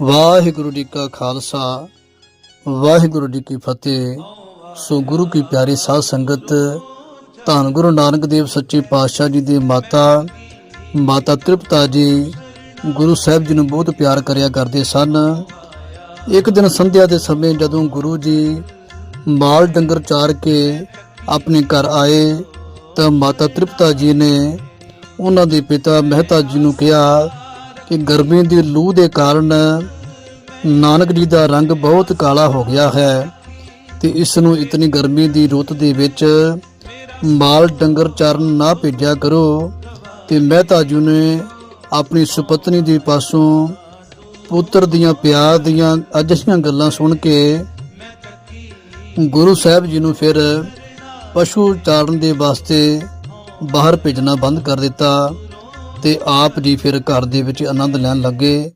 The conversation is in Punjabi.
ਵਾਹਿਗੁਰੂ ਜੀ ਕਾ ਖਾਲਸਾ, ਵਾਹਿਗੁਰੂ ਜੀ ਕੀ ਫਤਿਹ। ਸੋ ਗੁਰੂ ਕੀ ਪਿਆਰੀ ਸਾਧ ਸੰਗਤ, ਧੰਨ ਗੁਰੂ ਨਾਨਕ ਦੇਵ ਸੱਚੇ ਪਾਤਸ਼ਾਹ ਜੀ ਦੀ ਮਾਤਾ ਮਾਤਾ ਤ੍ਰਿਪਤਾ ਜੀ, ਗੁਰੂ ਸਾਹਿਬ ਜੀ ਨੂੰ ਬਹੁਤ ਪਿਆਰ ਕਰਿਆ ਕਰਦੇ ਸਨ। ਇੱਕ ਦਿਨ ਸੰਧਿਆ ਦੇ ਸਮੇਂ ਜਦੋਂ ਗੁਰੂ ਜੀ ਮਾਲ ਡੰਗਰ ਚਾਰ ਕੇ ਆਪਣੇ ਘਰ ਆਏ, ਤਾਂ ਮਾਤਾ ਤ੍ਰਿਪਤਾ ਜੀ ਨੇ ਉਹਨਾਂ ਦੇ ਪਿਤਾ ਮਹਿਤਾ ਜੀ ਨੂੰ ਕਿਹਾ ਕਿ ਗਰਮੀ ਦੀ ਲੂ ਦੇ ਕਾਰਨ ਨਾਨਕ ਜੀ ਦਾ ਰੰਗ ਬਹੁਤ ਕਾਲਾ ਹੋ ਗਿਆ ਹੈ ਤੇ ਇਸ ਨੂੰ ਇਤਨੀ ਗਰਮੀ ਦੀ ਰੁੱਤ ਦੇ ਵਿੱਚ ਮਾਲ ਡੰਗਰ ਚਾਰਨ ਨਾ ਭੇਜਿਆ ਕਰੋ ਤੇ ਮਹਿਤਾ ਜੀ ਨੇ ਆਪਣੀ ਸੁਪਤਨੀ ਦੇ ਪਾਸੋਂ ਪੁੱਤਰ ਦੀਆਂ ਪਿਆਰ ਦੀਆਂ ਅਜਿਹੀਆਂ ਗੱਲਾਂ ਸੁਣ ਕੇ ਗੁਰੂ ਸਾਹਿਬ ਜੀ ਨੂੰ ਫਿਰ ਪਸ਼ੂ ਚਾਰਨ ਦੇ ਵਾਸਤੇ ਬਾਹਰ ਭੇਜਣਾ ਬੰਦ ਕਰ ਦਿੱਤਾ। ਤੇ ਆਪ ਜੀ ਫਿਰ ਘਰ ਦੇ ਵਿੱਚ ਆਨੰਦ ਲੈਣ ਲੱਗੇ।